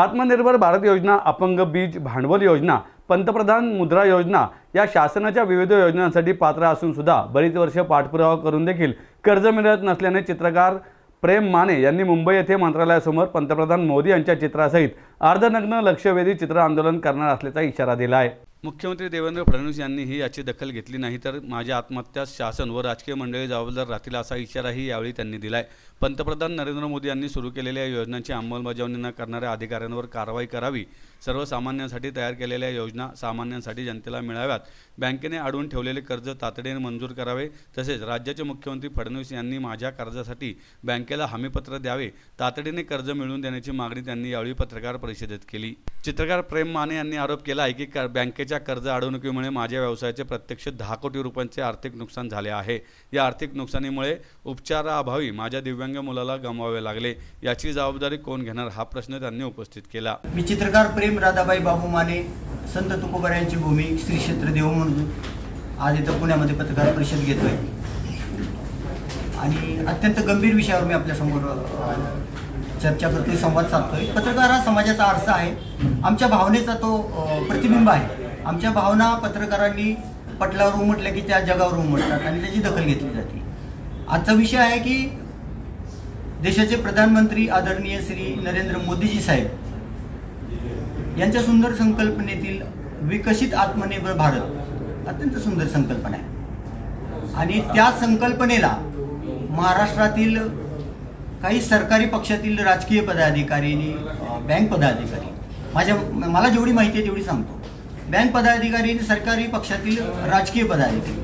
आत्मनिर्भर भारत योजना अपंग बीज भांडवल योजना पंतप्रधान मुद्रा योजना या शासनाच्या विविध योजनांसाठी पात्र असून सुद्धा बरीच वर्ष पाठपुरावा करून देखील कर्ज मिळत नसल्याने चित्रकार प्रेम माने यांनी मुंबई येथे मंत्रालयासमोर पंतप्रधान मोदी यांच्या चित्रासहित अर्धनग्न लक्षवेधी चित्र आंदोलन करणार असल्याचा इशारा दिला आहे मुख्यमंत्री देवेंद्र फडणवीस यांनीही याची दखल घेतली नाही तर माझ्या आत्महत्यास शासन व राजकीय मंडळी जबाबदार राहतील असा इशाराही यावेळी त्यांनी दिलाय. पंतप्रधान नरेंद्र मोदी यांनी सुरू केलेल्या योजनांची अंमलबजावणी न करणाऱ्या अधिकाऱ्यांवर कारवाई करावी. सर्वसामान्यांसाठी तयार केलेल्या योजना सामान्यांसाठी जनतेला मिळाव्यात. बँकेने अडवून ठेवलेले कर्ज तातडीने मंजूर करावे तसेच राज्याचे मुख्यमंत्री फडणवीस यांनी माझ्या कर्जासाठी बँकेला हमीपत्र द्यावे तातडीने कर्ज मिळवून देण्याची मागणी त्यांनी यावेळी पत्रकार परिषदेत केली. चित्रकार प्रेम माने यांनी आरोप केला आहे की कर- बँकेच्या कर्ज अडवणुकीमुळे माझ्या व्यवसायाचे प्रत्यक्ष दहा कोटी रुपयांचे आर्थिक नुकसान झाले आहे. या आर्थिक नुकसानीमुळे उपचाराअभावी माझ्या दिव्यांग मुलाला गमवावे लागले. याची जबाबदारी कोण घेणार हा प्रश्न त्यांनी उपस्थित केला. मी चित्रकार प्रेम प्रेम राधाबाई बाबू माने संत तुकोबार यांची भूमी श्री क्षेत्र देव म्हणून आज इथं पुण्यामध्ये पत्रकार परिषद घेतोय. आणि अत्यंत गंभीर विषयावर मी आपल्यासमोर चर्चा करतोय संवाद साधतोय. पत्रकार हा समाजाचा आरसा आहे. आमच्या भावनेचा तो प्रतिबिंब आहे. आमच्या भावना पत्रकारांनी पटलावर उमटल्या की त्या जगावर उमटतात आणि त्याची दखल घेतली जाते. आजचा विषय आहे की देशाचे प्रधानमंत्री आदरणीय श्री नरेंद्र मोदीजी साहेब यांच्या सुंदर संकल्पनेतील विकसित आत्मनिर्भर भारत अत्यंत सुंदर संकल्पना आहे. आणि त्या संकल्पनेला महाराष्ट्रातील काही सरकारी पक्षातील राजकीय पदाधिकारीनी बँक पदाधिकारी माझ्या मला जेवढी माहिती आहे तेवढी सांगतो. बँक पदाधिकारी आणि सरकारी पक्षातील राजकीय पदाधिकारी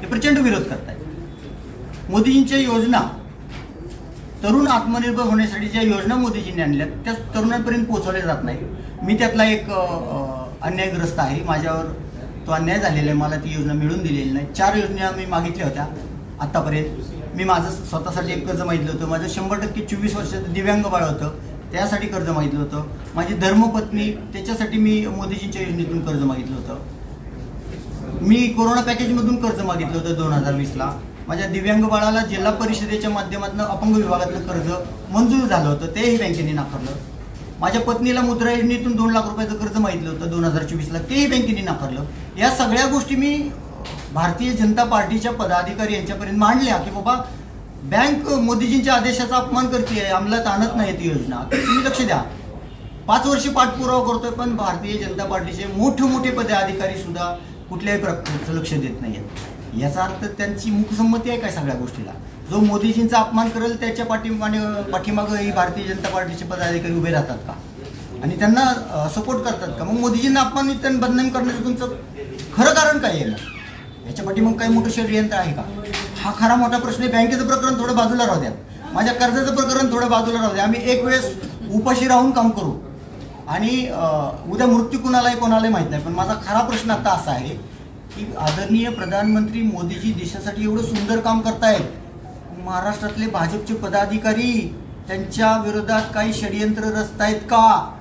हे प्रचंड विरोध करत आहेत मोदीजींच्या योजना तरुण आत्मनिर्भर होण्यासाठी ज्या योजना मोदीजींनी आणल्या त्या तरुणांपर्यंत पोहोचवल्या जात नाही मी त्यातला एक अन्यायग्रस्त आहे. माझ्यावर तो अन्याय झालेला आहे. मला ती योजना मिळून दिलेली नाही. चार योजना मी मागितल्या होत्या आत्तापर्यंत मी माझं स्वतःसाठी एक कर्ज मागितलं होतं. माझं शंभर टक्के चोवीस वर्षाचं दिव्यांग बाळ होतं. त्यासाठी कर्ज मागितलं होतं. माझी धर्मपत्नी त्याच्यासाठी मी मोदीजींच्या योजनेतून कर्ज मागितलं होतं. मी कोरोना पॅकेजमधून कर्ज मागितलं होतं दोन हजार वीसला. माझ्या दिव्यांग बाळाला जिल्हा परिषदेच्या माध्यमातून अपंग विभागातलं कर्ज मंजूर झालं होतं तेही बँकेने नाकारलं. माझ्या पत्नीला मुद्रा योजनेतून दोन लाख रुपयाचं कर्ज मागितलं होतं दोन हजार चोवीसला तेही बँकेने नाकारलं. या सगळ्या गोष्टी मी भारतीय जनता पार्टीच्या पदाधिकारी यांच्यापर्यंत मांडल्या की बाबा बँक मोदीजींच्या आदेशाचा अपमान करते अंमलात आणत नाही ती योजना. तर तुम्ही लक्ष द्या. पाच वर्ष पाठपुरावा करतोय पण भारतीय जनता पार्टीचे मोठे मोठे पदाधिकारी सुद्धा कुठल्याही प्रकारचं लक्ष देत नाहीयेत. याचा अर्थ त्यांची मुखसंमती आहे काय सगळ्या गोष्टीला? जो मोदीजींचा अपमान करेल त्याच्या पाठीमागे पाठीमागं ही भारतीय जनता पार्टीचे पदाधिकारी उभे राहतात का? आणि त्यांना सपोर्ट करतात का? मग मोदीजींना अपमान त्यांना बदनाम करण्याचं तुमचं खरं कारण काय आहे ना मग काही मोठं षडयंत्र आहे का? हा खरा मोठा प्रश्न आहे. बँकेचं प्रकरण थोडं बाजूला राहू द्या. माझ्या कर्जाचं प्रकरण थोडं बाजूला राहू द्या. आम्ही एक वेळेस उपाशी राहून काम करू. आणि उद्या मृत्यू कुणालाही कोणालाही माहीत नाही. पण माझा खरा प्रश्न आता असा आहे की आदरणीय प्रधानमंत्री मोदीजी देशासाठी एवढं सुंदर काम करतायत. महाराष्ट्रातले भाजपचे पदाधिकारी त्यांच्या विरोधात काही षडयंत्र रचतायत का?